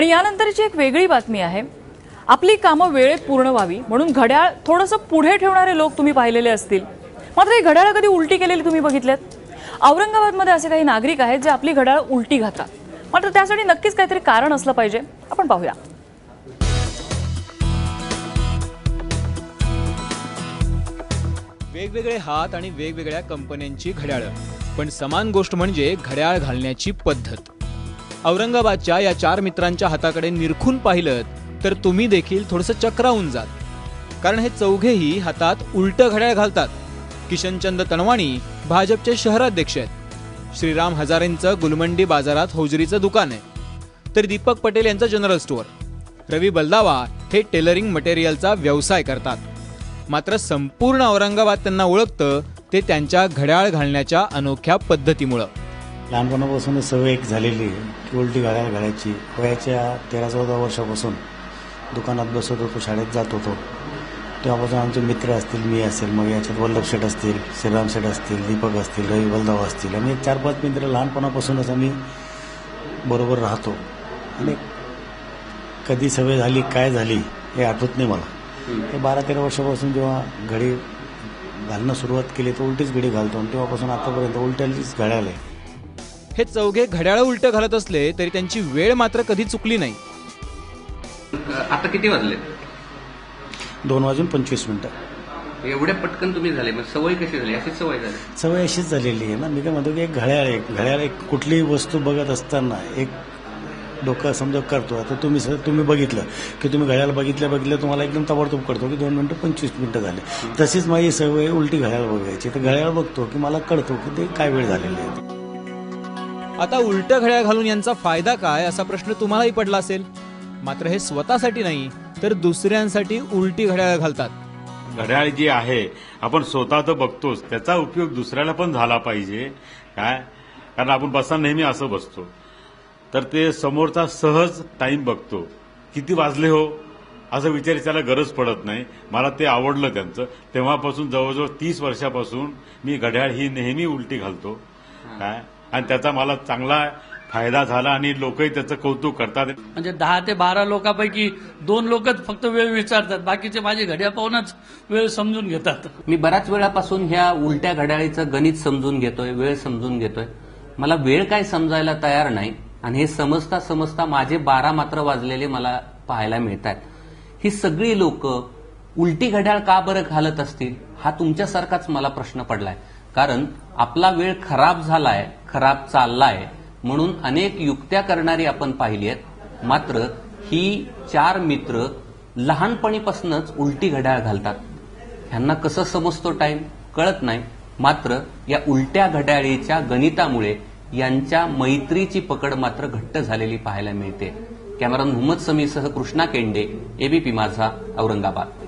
आणि यानंतरची एक वेगळी बातमी आहे. आपली कामं वेळेत पूर्ण व्हावी म्हणून घड्याळ थोडंसं पुढे ठेवणारे लोक तुम्ही पाहिलेले असतील. मात्र ही घड्याळ कधी उलटी केलेली तुम्ही बघितल्यात औरंगाबादमध्ये असे काही नागरिक आहेत जे आपली घड्याळ उलटी घातात. मात्र त्यासाठी नक्कीच काहीतरी कारण असलं पाहिजे. आपण पाहूया. वेगवेगळे हात आणि वेगवेगळ्या कंपन्यांची घड्याळं. पण समान गोष्ट म्हणजे घड्याळ घालण्याची पद्धत. औरंगाबादच्या या चार मित्रांच्या हाताकडे निरखून पाहिलं तर तुम्ही देखील थोडंसं चक्रावून जात कारण हे चौघेही हातात उलटं घड्याळ घालतात. किशनचंद तणवाणी भाजपचे शहराध्यक्ष आहेत. श्रीराम हजारेंचं गुलमंडी बाजारात हौजरीचं दुकान आहे. तर दीपक पटेल यांचं जनरल स्टोअर रवी बलदावा हे टेलरिंग मटेरियलचा व्यवसाय करतात. मात्र संपूर्ण औरंगाबाद त्यांना ओळखतं ते त्यांच्या घड्याळ घालण्याच्या अनोख्या पद्धतीमुळं. लहानपणापासूनच सवय एक झालेली की उलटी घालायला घालायची. वयाच्या तेरा चौदा वर्षापासून दुकानात बसत होतो शाळेत जात होतो. तेव्हापासून आमचे मित्र असतील मी असेल मग याच्यात वल्लभ शेठ असतील श्रीराम शेठ असतील दीपक असतील रवी बलदाव असतील. आणि एक चार पाच मित्र लहानपणापासूनच आम्ही बरोबर राहतो. आणि कधी सवय झाली काय झाली हे आठवत नाही मला. हे बारा तेरा वर्षापासून जेव्हा घडी घालणं सुरुवात केली तर उलटीच घडी घालतो. आणि तेव्हापासून आतापर्यंत उलट्याचीच घड्याला आहे. हे चौघे घड्याळ उलटं घालत असले तरी त्यांची वेळ मात्र कधी चुकली नाही. आता किती वाजले? दोन वाजून पंचवीस मिनिटं. एवढ्या पटकन तुम्ही झाले मग सवय कशी झाली? अशीच सवय झाली. सवय अशीच झालेली आहे ना. मी काय म्हणतो की एक घड्याळ आहे. घड्याळ एक कुठलीही वस्तू बघत असताना एक डोकं समजा करतो. आता तुम्ही तुम्ही बघितलं की तुम्ही घड्याळ बघितल्या बघितल्या तुम्हाला एकदम ताबडतोब करतो की दोन मिनिटं पंचवीस मिनिटं झाले. तशीच माझी सवय उलटी घड्याळ बघायची. तर घड्याळ बघतो की मला कळतो की ते काय वेळ झालेली आहे. आता उलटं घड्याळ घालून यांचा फायदा काय असा प्रश्न तुम्हालाही पडला असेल? मात्र हे स्वतःसाठी नाही तर दुसऱ्यांसाठी उलटी घड्याळ घालतात. घड्याळ जी आहे आपण स्वतः तर बघतोच त्याचा उपयोग दुसऱ्याला पण झाला पाहिजे. काय? कारण आपण बसा नेहमी असं बसतो. तर ते समोरचा सहज टाइम बघतो. किती वाजले हो? असं विचार गरज पडत नाही. मला ते आवडलं त्यांचं. तेव्हापासून जवळजवळ तीस वर्षापासून मी घड्याळ ही नेहमी उलटी घालतो. काय? आणि त्याचा मला चांगला फायदा झाला आणि लोकही त्याचं कौतुक करतात. म्हणजे दहा ते बारा लोकांपैकी दोन लोकच फक्त वेळ विचारतात बाकीचे माझी घड्या पाहूनच वेळ समजून घेतात. मी बऱ्याच वेळापासून ह्या उलट्या घड्याळीचं गणित समजून घेतोय वेळ समजून घेतोय. मला वेळ काय समजायला तयार नाही आणि हे समजता समजता माझे बारा मात्र वाजलेले मला पाहायला मिळत आहेत ही सगळी लोक उलटी घड्याळ का बरं घालत असतील हा तुमच्यासारखाच मला प्रश्न पडलाय. कारण आपला वेळ खराब झालाय खराब चाललाय म्हणून अनेक युक्त्या करणारी आपण पाहिली आहेत. मात्र ही चार मित्र लहानपणीपासूनच उलटी घड्याळ घालतात. ह्यांना कसं समजतो टाइम कळत नाही. मात्र या उलट्या घड्याळीच्या गणितामुळे यांच्या मैत्रीची पकड मात्र घट्ट झालेली पाहायला मिळते. कॅमेरा मोहम्मद समीसह कृष्णा केंडे एबीपी माझा औरंगाबाद.